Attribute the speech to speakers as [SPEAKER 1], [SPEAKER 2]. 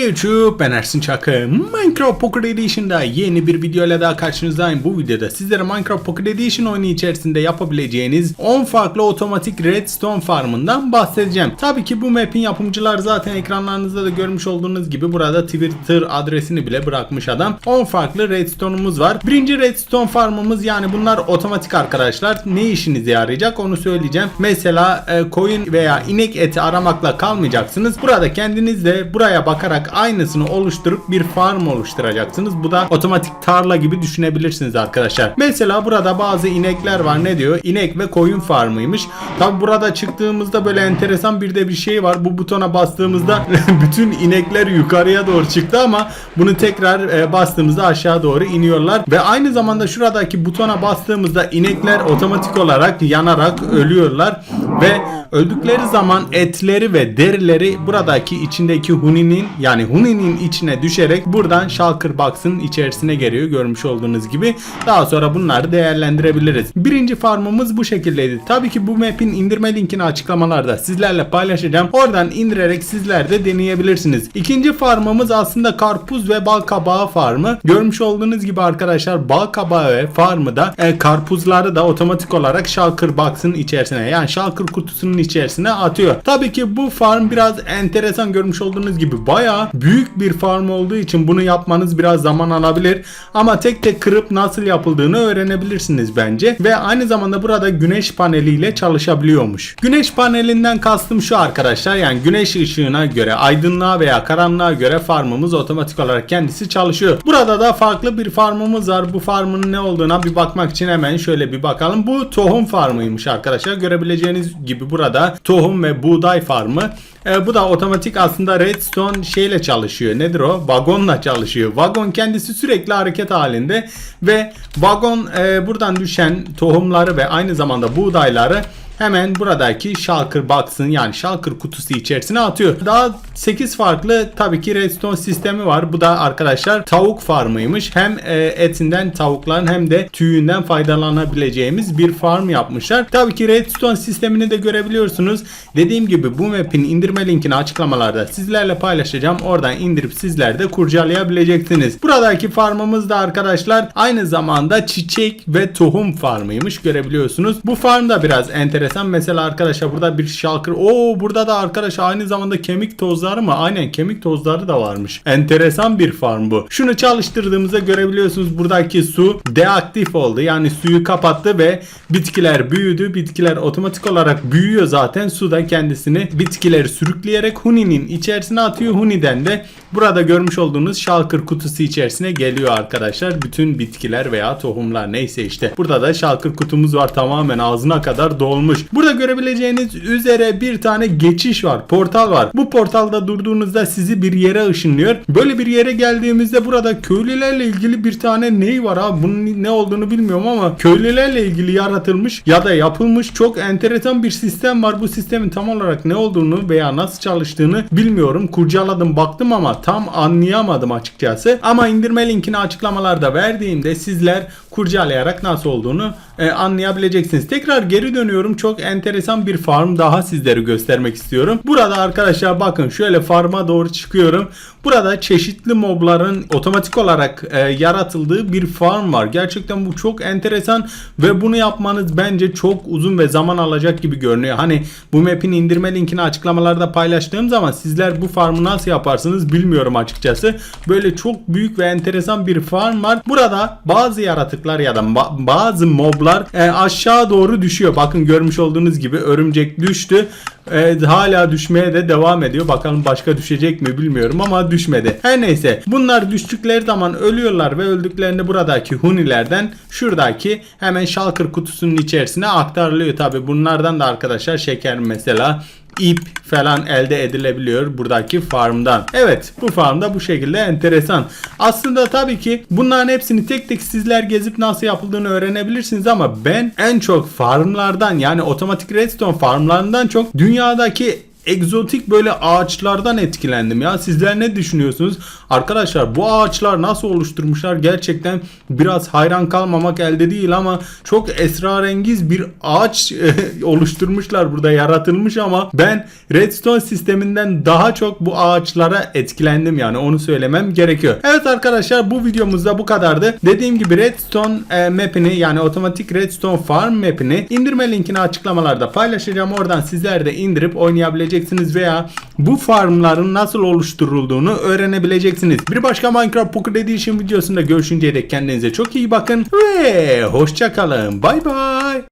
[SPEAKER 1] YouTube ben Ersin Çakı. Minecraft Pocket Edition'da yeni bir video ile daha karşınızdayım. Bu videoda sizlere Minecraft Pocket Edition oyunu içerisinde yapabileceğiniz 10 farklı otomatik redstone farmından bahsedeceğim. Tabii ki bu map'in yapımcılar zaten ekranlarınızda da görmüş olduğunuz gibi burada Twitter adresini bile bırakmış adam. 10 farklı redstone'umuz var. Birinci redstone farmımız yani bunlar otomatik arkadaşlar. Ne işinize yarayacak onu söyleyeceğim. Mesela e, koyun veya inek eti aramakla kalmayacaksınız. Burada kendiniz de buraya bakarak aynısını oluşturup bir farm oluşturacaksınız. Bu da otomatik tarla gibi düşünebilirsiniz arkadaşlar. Mesela burada bazı inekler var. Ne diyor? İnek ve koyun farmıymış. Tabi burada çıktığımızda böyle enteresan bir de bir şey var. Bu butona bastığımızda bütün inekler yukarıya doğru çıktı ama bunu tekrar e, bastığımızda aşağı doğru iniyorlar. Ve aynı zamanda şuradaki butona bastığımızda inekler otomatik olarak yanarak ölüyorlar. Ve öldükleri zaman etleri ve derileri buradaki içindeki huninin yani huninin içine düşerek buradan shulker box'ın içerisine geliyor görmüş olduğunuz gibi. Daha sonra bunları değerlendirebiliriz. Birinci farmımız bu şekildeydi. Tabii ki bu map'in indirme linkini açıklamalarda sizlerle paylaşacağım. Oradan indirerek sizler de deneyebilirsiniz. İkinci farmımız aslında karpuz ve bal kabağı farmı. Görmüş olduğunuz gibi arkadaşlar bal kabağı farmı da e, karpuzları da otomatik olarak shulker box'ın içerisine yani shulker kutusunun içerisine atıyor. Tabii ki bu farm biraz enteresan görmüş olduğunuz gibi bayağı büyük bir farm olduğu için bunu yapmanız biraz zaman alabilir. Ama tek tek kırıp nasıl yapıldığını öğrenebilirsiniz bence. Ve aynı zamanda burada güneş paneliyle çalışabiliyormuş. Güneş panelinden kastım şu arkadaşlar yani güneş ışığına göre aydınlığa veya karanlığa göre farmımız otomatik olarak kendisi çalışıyor. Burada da farklı bir farmımız var. Bu farmın ne olduğuna bir bakmak için hemen şöyle bir bakalım. Bu tohum farmıymış arkadaşlar. Görebileceğiniz gibi burada tohum ve buğday farmı. E, bu da otomatik aslında redstone şeyle çalışıyor. Nedir o? Vagonla çalışıyor. Vagon kendisi sürekli hareket halinde ve vagon e, buradan düşen tohumları ve aynı zamanda buğdayları hemen buradaki shulker box'ın yani shulker kutusu içerisine atıyor. Daha 8 farklı tabii ki redstone sistemi var. Bu da arkadaşlar tavuk farmıymış. Hem e, etinden tavukların hem de tüyünden faydalanabileceğimiz bir farm yapmışlar. Tabii ki redstone sistemini de görebiliyorsunuz. Dediğim gibi bu map'in indirme linkini açıklamalarda sizlerle paylaşacağım. Oradan indirip sizler de kurcalayabileceksiniz. Buradaki farmımız da arkadaşlar aynı zamanda çiçek ve tohum farmıymış görebiliyorsunuz. Bu farm da biraz enteresan. Mesela arkadaşlar burada bir shulker. Oo burada da arkadaş aynı zamanda kemik tozları mı? Aynen kemik tozları da varmış. Enteresan bir farm bu. Şunu çalıştırdığımızda görebiliyorsunuz buradaki su deaktif oldu. Yani suyu kapattı ve bitkiler büyüdü. Bitkiler otomatik olarak büyüyor zaten. Su da kendisini bitkileri sürükleyerek Huni'nin içerisine atıyor. Huni'den de burada görmüş olduğunuz shulker kutusu içerisine geliyor arkadaşlar. Bütün bitkiler veya tohumlar neyse işte. Burada da shulker kutumuz var tamamen ağzına kadar dolmuş. Burada görebileceğiniz üzere bir tane geçiş var. Portal var. Bu portalda durduğunuzda sizi bir yere ışınlıyor. Böyle bir yere geldiğimizde burada köylülerle ilgili bir tane ney var abi. Bunun ne olduğunu bilmiyorum ama köylülerle ilgili yaratılmış ya da yapılmış çok enteresan bir sistem var. Bu sistemin tam olarak ne olduğunu veya nasıl çalıştığını bilmiyorum. Kurcaladım baktım ama tam anlayamadım açıkçası. Ama indirme linkini açıklamalarda verdiğimde sizler kurcalayarak nasıl olduğunu e, anlayabileceksiniz. Tekrar geri dönüyorum. Çok enteresan bir farm daha sizlere göstermek istiyorum. Burada arkadaşlar bakın şöyle farma doğru çıkıyorum. Burada çeşitli mobların otomatik olarak e, yaratıldığı bir farm var. Gerçekten bu çok enteresan ve bunu yapmanız bence çok uzun ve zaman alacak gibi görünüyor. Hani bu map'in indirme linkini açıklamalarda paylaştığım zaman sizler bu farmı nasıl yaparsınız bilmiyorum açıkçası. Böyle çok büyük ve enteresan bir farm var. Burada bazı yaratıklar ya da ba- bazı moblar e, aşağı doğru düşüyor. Bakın görmüş olduğunuz gibi örümcek düştü. E, hala düşmeye de devam ediyor. Bakalım başka düşecek mi bilmiyorum ama düşmedi. Her neyse bunlar düştükleri zaman ölüyorlar ve öldüklerini buradaki hunilerden şuradaki hemen shulker kutusunun içerisine aktarılıyor. Tabi bunlardan da arkadaşlar şeker mesela ip falan elde edilebiliyor buradaki farmdan. Evet bu farmda bu şekilde enteresan. Aslında tabii ki bunların hepsini tek tek sizler gezip nasıl yapıldığını öğrenebilirsiniz ama ben en çok farmlardan yani otomatik redstone farmlarından çok dünyadaki egzotik böyle ağaçlardan etkilendim ya. Sizler ne düşünüyorsunuz? Arkadaşlar bu ağaçlar nasıl oluşturmuşlar? Gerçekten biraz hayran kalmamak elde değil ama çok esrarengiz bir ağaç e, oluşturmuşlar burada yaratılmış ama ben redstone sisteminden daha çok bu ağaçlara etkilendim yani onu söylemem gerekiyor. Evet arkadaşlar bu videomuzda bu kadardı. Dediğim gibi redstone e, map'ini yani otomatik redstone farm map'ini indirme linkini açıklamalarda paylaşacağım. Oradan sizler de indirip oynayabileceksiniz veya bu farmların nasıl oluşturulduğunu öğrenebileceksiniz. Bir başka Minecraft Pocket Edition videosunda görüşünceye dek kendinize çok iyi bakın ve hoşça kalın. Bay bay.